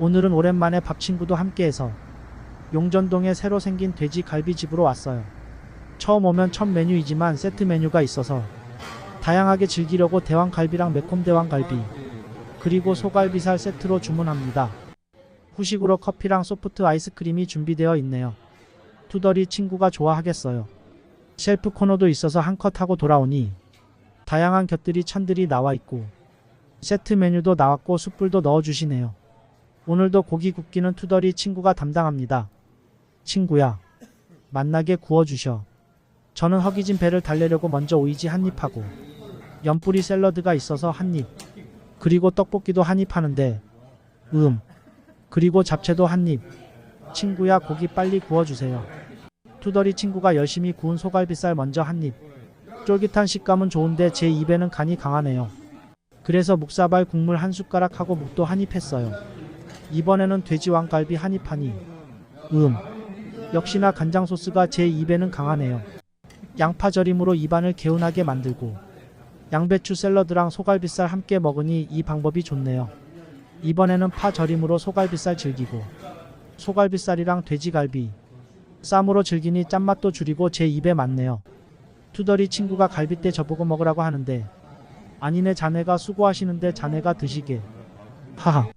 오늘은 오랜만에 밥 친구도 함께해서 용전동에 새로 생긴 돼지 갈비집으로 왔어요. 처음 오면 첫 메뉴이지만 세트 메뉴가 있어서 다양하게 즐기려고 대왕갈비랑 매콤 대왕갈비 그리고 소갈비살 세트로 주문합니다. 후식으로 커피랑 소프트 아이스크림이 준비되어 있네요. 투덜이 친구가 좋아하겠어요. 셀프 코너도 있어서 한 컷 하고 돌아오니 다양한 곁들이 찬들이 나와 있고 세트 메뉴도 나왔고 숯불도 넣어주시네요. 오늘도 고기 굽기는 투덜이 친구가 담당합니다. 친구야, 만나게 구워주셔. 저는 허기진 배를 달래려고 먼저 오이지 한입 하고 연뿌리 샐러드가 있어서 한입 그리고 떡볶이도 한입 하는데 음 그리고 잡채도 한입 친구야 고기 빨리 구워주세요. 투덜이 친구가 열심히 구운 소갈비살 먼저 한입 쫄깃한 식감은 좋은데 제 입에는 간이 강하네요. 그래서 묵사발 국물 한 숟가락 하고 묵도 한입 했어요. 이번에는 돼지 왕갈비 한입 하니 음 역시나 간장 소스가 제 입에는 강하네요. 양파 절임으로 입안을 개운하게 만들고 양배추 샐러드랑 소갈비살 함께 먹으니 이 방법이 좋네요. 이번에는 파 절임으로 소갈비살 즐기고 소갈비살이랑 돼지갈비 쌈으로 즐기니 짠맛도 줄이고 제 입에 맞네요. 투덜이 친구가 갈비때 저보고 먹으라고 하는데 아니네 자네가 수고하시는데 자네가 드시게 하하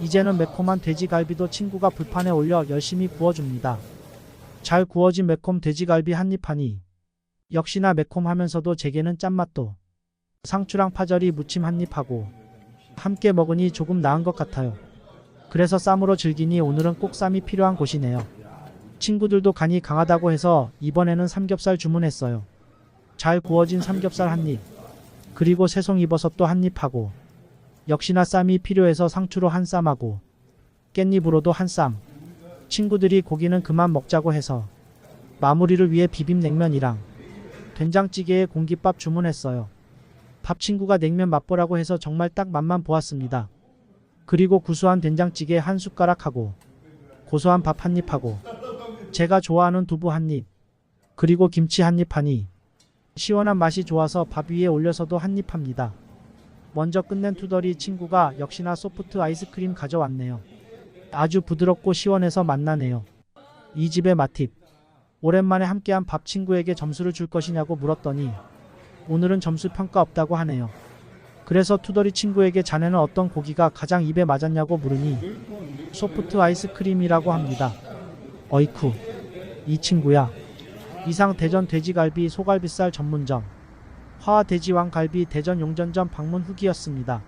이제는 매콤한 돼지갈비도 친구가 불판에 올려 열심히 구워줍니다. 잘 구워진 매콤 돼지갈비 한입 하니 역시나 매콤하면서도 제게는 짠맛도 상추랑 파절이 무침 한입 하고 함께 먹으니 조금 나은 것 같아요. 그래서 쌈으로 즐기니 오늘은 꼭 쌈이 필요한 곳이네요. 친구들도 간이 강하다고 해서 이번에는 삼겹살 주문했어요. 잘 구워진 삼겹살 한입 그리고 새송이버섯도 한입 하고 역시나 쌈이 필요해서 상추로 한 쌈하고 깻잎으로도 한 쌈. 친구들이 고기는 그만 먹자고 해서 마무리를 위해 비빔냉면이랑 된장찌개에 공깃밥 주문했어요. 밥 친구가 냉면 맛보라고 해서 정말 딱 맛만 보았습니다. 그리고 구수한 된장찌개 한 숟가락 하고 고소한 밥 한 입 하고 제가 좋아하는 두부 한 입, 그리고 김치 한 입 하니 시원한 맛이 좋아서 밥 위에 올려서도 한 입 합니다. 먼저 끝낸 투덜이 친구가 역시나 소프트 아이스크림 가져왔네요. 아주 부드럽고 시원해서 맛나네요. 이 집의 맛팁. 오랜만에 함께한 밥 친구에게 점수를 줄 것이냐고 물었더니 오늘은 점수 평가 없다고 하네요. 그래서 투덜이 친구에게 자네는 어떤 고기가 가장 입에 맞았냐고 물으니 소프트 아이스크림이라고 합니다. 어이쿠, 이 친구야. 이상 대전 돼지갈비 소갈비살 전문점 화돼지왕갈비 대전 용전점 방문 후기였습니다.